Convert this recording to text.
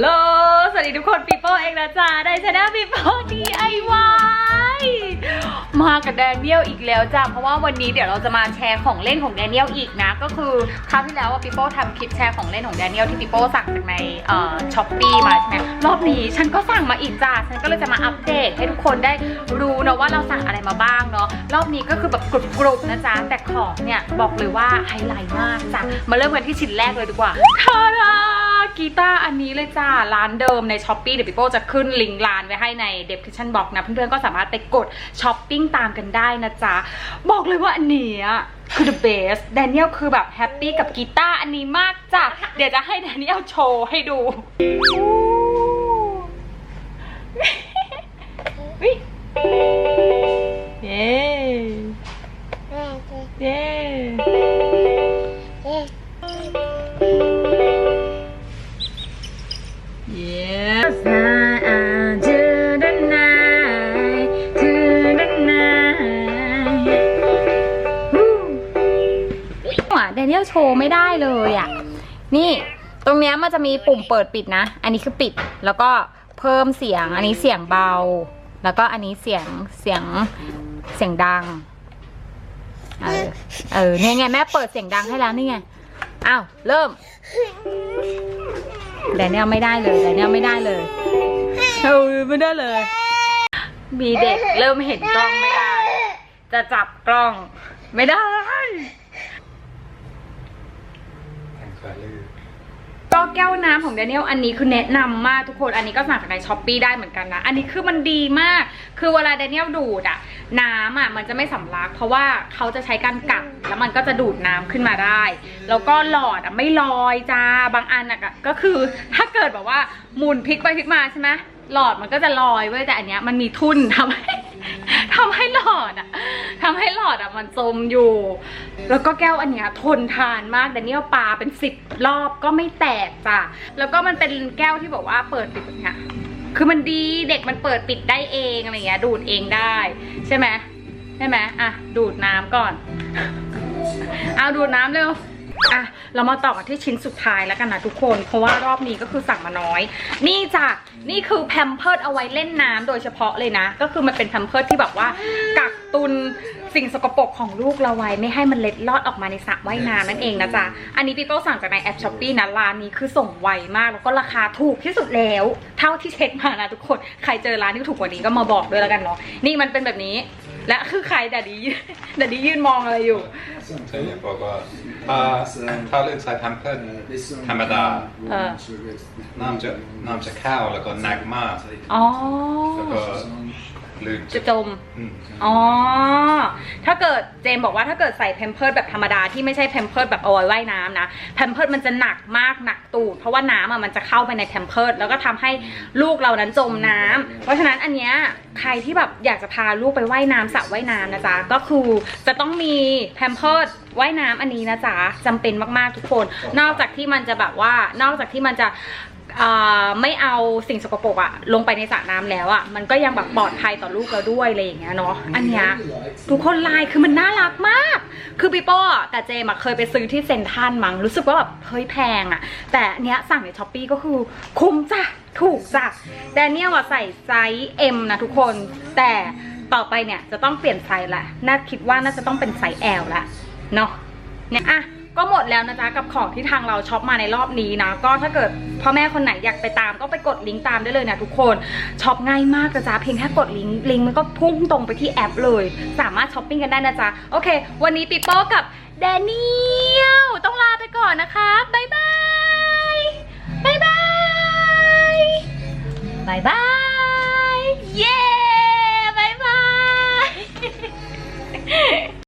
โลสวัสดีทุกคนปีโป้เองนะจ๊ะได้ชนะปีโป้ DIY มากับแดเนียลอีกแล้วจ้ะเพราะว่าวันนี้เดี๋ยวเราจะมาแชร์ของเล่นของแดเนียลอีกนะ ก็คือคราวที่แล้วว่าปีโป้ทำคลิปแชร์ของเล่นของแดเนียลที่ปีโป้สั่งจากในเอ่อช้อปปี้มาใช่ไหมรอบนี้ฉันก็สั่งมาอีกจ้ะฉันก็เลยจะมาอัปเดตให้ทุกคนได้รู้นะว่าเราสั่งอะไรมาบ้างเนาะรอบนี้ก็คือแบบกรุบๆนะจ๊ะแต่ของเนี่ยบอกเลยว่าไฮไลท์มากจ้ะมาเริ่มกันที่ชิ้นแรกเลยดีกว่าทาดา กีตาร์อันนี้เลยจ้า ร้านเดิมในช้อปปี้เดี๋ยวพี่โป้จะขึ้นลิงก์ร้านไว้ให้ในเดบค r i p t i o n Box นะ เพื่อนๆก็สามารถไปกดช้อปปิ้งตามกันได้นะจ๊ะ บอกเลยว่าอันเนี้ยคือ the best แดเนียลคือแบบแฮปปี้กับกีตาร์อันนี้มากจ้ะ เดี๋ยวจะให้แดเนียลโชว์ให้ดู ยลโชว์ไม่ได้เลยอะ นี่ตรงเนี้ยมันจะมีปุ่มเปิดปิดนะ อันนี้คือปิด แล้วก็เพิ่มเสียง อันนี้เสียงเบา แล้วก็อันนี้เสียงเสียงเสียงดัง เออ เออเนี่ยไงแม่เปิดเสียงดังให้แล้วนี่ไง อ้าวเริ่มแดเนียลไม่ได้เลยแดเนียลไม่ได้เลยเออไม่ได้เลย มีเด็กเริ่มเห็นกล้องไม่ได้ จะจับกล้องไม่ได้ ก็แก้วน้ำของแดเนียลอันนี้คือแนะนำมากทุกคนอันนี้ก็สั่งจากในช้อปปีได้เหมือนกันนะ อันนี้คือมันดีมาก คือเวลาแดเนียลดูดอะน้ำอะมันจะไม่สำลัก เพราะว่าเขาจะใช้การกัดแล้วมันก็จะดูดน้ำขึ้นมาได้ แล้วก็หลอดอะไม่ลอยจ้าบางอันอะก็คือถ้าเกิดแบบว่าหมุนพลิกไปพลิกมาใช่ไหมหลอดมันก็จะลอยเว้ยแต่อันเนี้ยมันมีทุ่นทำให้ ทำให้หลอดอะทำให้หลอดอะมันจมอยู่ แล้วก็แก้วอันเนี้ยทนทานมากแต่เนี่ยปลาเป็นสิบรอบก็ไม่แตกจ้ะแล้วก็มันเป็นแก้วที่บอกว่าเปิดปิดแบบเนี้ยคือมันดีเด็กมันเปิดปิดได้เองอะไรเงี้ย ดูดเองได้ ใช่ไหมใช่ไหมอะดูดน้ำก่อน เอาดูดน้ำเร็ว อะเรามาต่อกันที่ชิ้นสุดท้ายแล้วกันนะทุกคน เพราะว่ารอบนี้ก็คือสั่งมาน้อย นี่จ้ะนี่คือแพมเพิร์ดเอาไว้เล่นน้ำโดยเฉพาะเลยนะ ก็คือมันเป็นแพมเพิร์ดที่แบบว่ากักตุนสิ่งสกปรกของลูกเราไว้ไม่ให้มันเล็ดลอดออกมาในสระว่ายน้ำนั่นเองนะจ๊ะ อันนี้พี่โป้สั่งจากในแอปช้อปปี้นะร้านนี้คือส่งไวมากแล้วก็ราคาถูกที่สุดแล้ว เท่าที่เช็คมานะทุกคน ใครเจอร้านที่ถูกกว่านี้ก็มาบอกด้วยแล้วกันเนาะ นี่มันเป็นแบบนี้ และคือใครแต่ดีแต่ดียืนมองอะไรอยู่ ใช่บอกว่าถ้าถ้าเลือกใส่แพมเพิร์สธรรมดาเออน้ำจะน้ำจะข้าวแล้วก็หนักมากอ๋อแล้วก็ ลึกจะจม อืมอ๋อ ถ้าเกิดเจมบอกว่าถ้าเกิดใส่แพมเพิร์ดแบบธรรมดาที่ไม่ใช่แพมเพิร์ดแบบเอาไว้ว่ายน้ำนะแพมเพิร์ดมันจะหนักมากหนักตูดเพราะว่าน้ำอะมันจะเข้าไปในแพมเพิร์ดแล้วก็ทำให้ลูกเรานั้นจมน้ำเพราะฉะนั้นอันเนี้ยใครที่แบบอยากจะพาลูกไปว่ายน้ำสระว่ายน้ำนะจ๊ะก็คือจะต้องมีแพมเพิร์ดว่ายน้ำอันนี้นะจ๊ะจำเป็นมากๆทุกคน นอกจากที่มันจะแบบว่านอกจากที่มันจะอ่า ไม่เอาสิ่งสกปรกอะลงไปในสระน้ำแล้วอะมันก็ยังแบบปลอดภัยต่อลูกเราด้วยอะไรอย่างเงี้ยเนาะอันเนี้ยทุกคนลายคือมันน่ารักมาก คือปีโป้อะกับเจมอะเคยไปซื้อที่เซนทรันมั้งรู้สึกว่าแบบเฮ้ยแพงอะแต่อันเนี้ยสั่งในช้อปปีก็คือคุ้มจ้ะถูกจ้ะแต่อันเนี่ยว่าใส่ไซส์ M นะทุกคนแต่ต่อไปเนี่ยจะต้องเปลี่ยนไซส์ละน่าคิดว่าน่าจะต้องเป็นไซส์ L ละเนาะเนี่ยอะ ก็หมดแล้วนะจ๊ะกับของที่ทางเราช็อปมาในรอบนี้นะ ก็ถ้าเกิดพ่อแม่คนไหนอยากไปตามก็ไปกดลิงก์ตามได้เลยนะทุกคนช็อปง่ายมากนะจ๊ะเพียงแค่กดลิงก์ลิงก์มันก็พุ่งตรงไปที่แอปเลย สามารถช้อปปิ้งกันได้นะจ๊ะโอเค วันนี้ปีโป้กับแดเนียลต้องลาไปก่อนนะคะบ๊ายบาย